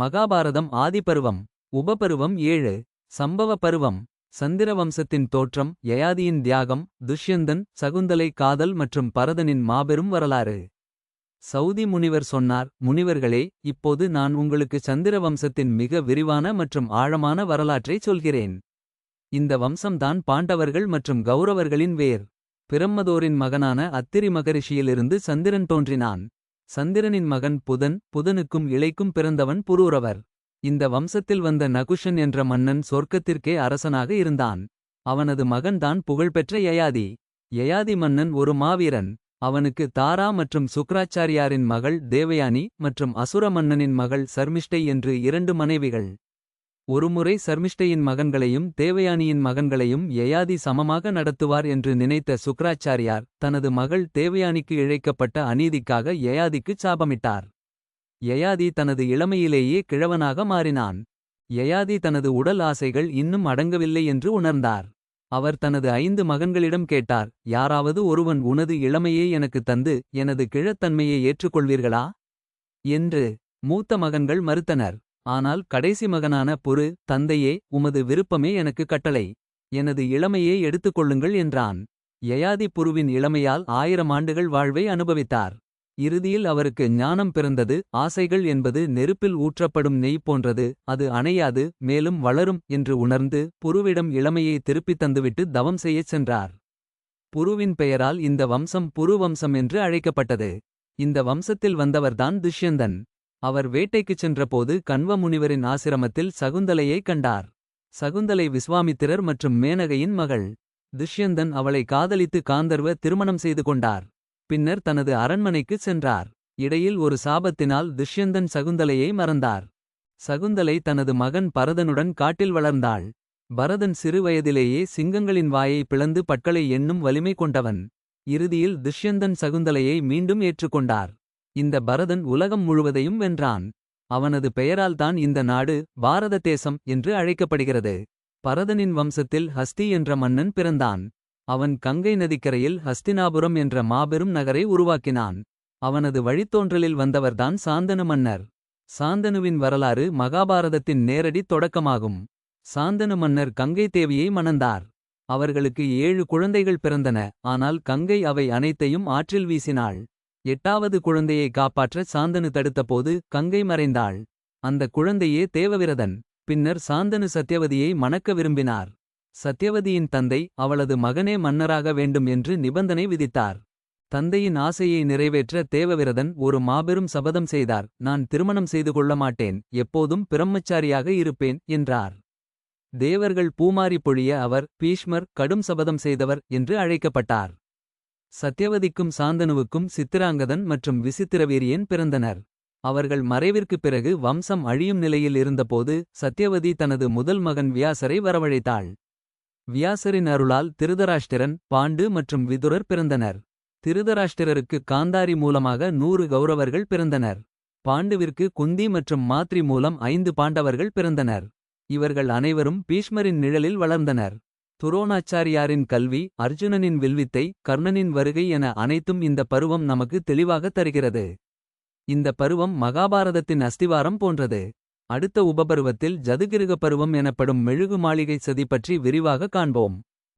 மகாபாரதம் ஆதிபருவம் உபபருவம் ஏழு சம்பவ பருவம் சந்திர வம்சத்தின் தோற்றம் யயாதியின் தியாகம் துஷ்யந்தன் சகுந்தலை காதல் மற்றும் பரதனின் மாபெரும் வரலாறு. சௌதி முனிவர் சொன்னார் முனிவர்களே இப்போது நான் உங்களுக்கு சந்திர வம்சத்தின் மிக விரிவான மற்றும் ஆழமான வரலாற்றைச் சொல்கிறேன். இந்த வம்சம்தான் பாண்டவர்கள் மற்றும் கௌரவர்களின் வேர். பிரம்மதோரின் மகனான அத்திரி மகரிஷியிலிருந்து சந்திரன் தோன்றினான். சந்திரனின் மகன் புதன் புதனுக்கும் இழைக்கும் பிறந்தவன் புரூரவர். இந்த வம்சத்தில் வந்த நகுஷன் என்ற மன்னன் சொர்க்கத்திற்கே அரசனாக இருந்தான். அவனது மகன்தான் புகழ்பெற்ற யயாதி. யயாதி மன்னன் ஒரு மாவீரன். அவனுக்கு தாரா மற்றும் சுக்ராச்சாரியாரின் மகள் தேவயானி மற்றும் அசுர மன்னனின் மகள் சர்மிஷ்டை என்று இரண்டு மனைவிகள். ஒருமுறை சர்மிஷ்டையின் மகன்களையும் தேவயானியின் மகன்களையும் யயாதி சமமாக நடத்துவார் என்று நினைத்த சுக்ராச்சாரியார் தனது மகள் தேவயானிக்கு இழைக்கப்பட்ட அநீதிக்காக யயாதிக்குச் சாபமிட்டார். யயாதி தனது இளமையிலேயே கிழவனாக மாறினான். யயாதி தனது உடல் ஆசைகள் இன்னும் அடங்கவில்லை என்று உணர்ந்தார். அவர் தனது ஐந்து மகன்களிடம் கேட்டார் யாராவது ஒருவன் உனது இளமையை எனக்கு தந்து எனது கிழத்தன்மையை ஏற்றுக்கொள்வீர்களா? என்று மூத்த மகன்கள் மறுத்தனர். ஆனால் கடைசி மகனான புரு தந்தையே உமது விருப்பமே எனக்கு கட்டளை. எனது இளமையே எடுத்துக்கொள்ளுங்கள் என்றான். யயாதி புருவின் இளமையால் ஆயிரம் ஆண்டுகள் வாழ்வை அனுபவித்தார். இறுதியில் அவருக்கு ஞானம் பிறந்தது ஆசைகள் என்பது நெருப்பில் ஊற்றப்படும் நெய் போன்றது அது அணையாது மேலும் வளரும் என்று உணர்ந்து புருவிடம் இளமையை திருப்பித் தந்துவிட்டு தவம் செய்யச் சென்றார். புருவின் பெயரால் இந்த வம்சம் புரு வம்சம் என்று அழைக்கப்பட்டது. இந்த வம்சத்தில் வந்தவர்தான் துஷ்யந்தன். அவர் வேட்டைக்குச் சென்றபோது கண்வ முனிவரின் ஆசிரமத்தில் சகுந்தலையை கண்டார். சகுந்தலை விஸ்வாமித்திரர் மற்றும் மேனகையின் மகள். துஷ்யந்தன் அவளை காதலித்து காந்தர்வ திருமணம் செய்து கொண்டார். பின்னர் தனது அரண்மனைக்குச் சென்றார். இடையில் ஒரு சாபத்தினால் துஷ்யந்தன் சகுந்தலையை மறந்தார். சகுந்தலை தனது மகன் பரதனுடன் காட்டில் வளர்ந்தாள். பரதன் சிறுவயதிலேயே சிங்கங்களின் வாயை பிளந்து பட்களை எண்ணும் வலிமை கொண்டவன். இறுதியில் துஷ்யந்தன் சகுந்தலையை மீண்டும் ஏற்றுக்கொண்டார். இந்த பரதன் உலகம் முழுவதையும் வென்றான். அவனது பெயரால்தான் இந்த நாடு பாரத தேசம் என்று அழைக்கப்படுகிறது. பரதனின் வம்சத்தில் ஹஸ்தி என்ற மன்னன் பிறந்தான். அவன் கங்கை நதிக்கரையில் ஹஸ்தினாபுரம் என்ற மாபெரும் நகரை உருவாக்கினான். அவனது வழித்தோன்றலில் வந்தவர்தான் சாந்தனு மன்னர். சாந்தனுவின் வரலாறு மகாபாரதத்தின் நேரடி தொடக்கமாகும். சாந்தனு மன்னர் கங்கை தேவியை மணந்தார். அவர்களுக்கு ஏழு குழந்தைகள் பிறந்தன ஆனால் கங்கை அவை அனைத்தையும் ஆற்றில் வீசினாள். எட்டாவது குழந்தையை காப்பாற்ற சாந்தனு தடுத்தபோது கங்கை மறைந்தாள். அந்த குழந்தையே தேவவிரதன். பின்னர் சாந்தனு சத்யவதியை மணக்க விரும்பினார். சத்யவதியின் தந்தை அவளது மகனே மன்னராக வேண்டும் என்று நிபந்தனை விதித்தார். தந்தையின் ஆசையை நிறைவேற்ற தேவவிரதன் ஒரு மாபெரும் சபதம் செய்தார். நான் திருமணம் செய்து கொள்ள மாட்டேன். எப்போதும் பிரம்மச்சாரியாக இருப்பேன் என்றார். தேவர்கள் பூமாரி பொழிய அவர் பீஷ்மர் கடும் சபதம் செய்தவர் என்று அழைக்கப்பட்டார். சத்யவதிக்கும் சாந்தனுவுக்கும் சித்திராங்கதன் மற்றும் விசித்திரவீரியன் பிறந்தனர். அவர்கள் மறைவிற்குப் பிறகு வம்சம் அழியும் நிலையில் இருந்தபோது சத்யவதி தனது முதல் மகன் வியாசரை வரவழைத்தாள். வியாசரின் அருளால் திருதராஷ்டிரன் பாண்டு மற்றும் விதுரர் பிறந்தனர். திருதராஷ்டிரருக்கு காந்தாரி மூலமாக நூறு கௌரவர்கள் பிறந்தனர். பாண்டுவிற்கு குந்தி மற்றும் மாத்ரி மூலம் ஐந்து பாண்டவர்கள் பிறந்தனர். இவர்கள் அனைவரும் பீஷ்மரின் நிழலில் வளர்ந்தனர். துரோணாச்சாரியாரின் கல்வி அர்ஜுனனின் வில்வித்தை கர்ணனின் வருகை என அனைத்தும் இந்த பருவம் நமக்கு தெளிவாகத் தருகிறது. இந்த பருவம் மகாபாரதத்தின் அஸ்திவாரம் போன்றது. அடுத்த உபபருவத்தில் ஜதுகிருக பருவம் எனப்படும் மெழுகு மாளிகை சதி பற்றி விரிவாக காண்போம்.